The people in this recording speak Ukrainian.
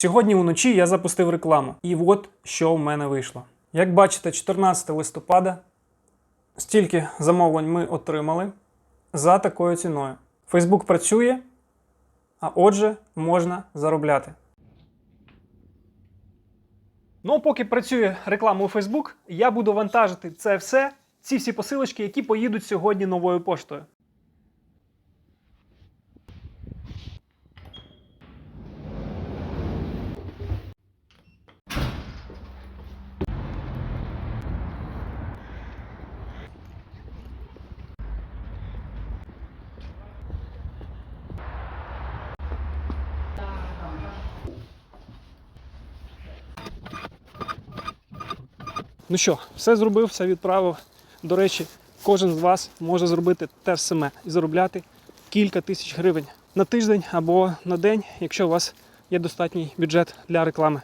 Сьогодні уночі я запустив рекламу, і от що в мене вийшло. Як бачите, 14 листопада стільки замовлень ми отримали за такою ціною. Фейсбук працює, а отже, можна заробляти. Ну, поки працює реклама у Facebook, я буду вантажити це все, ці всі посилочки, які поїдуть сьогодні новою поштою. Ну що, все зробив, все відправив. До речі, кожен з вас може зробити те саме і заробляти кілька тисяч гривень на тиждень або на день, якщо у вас є достатній бюджет для реклами.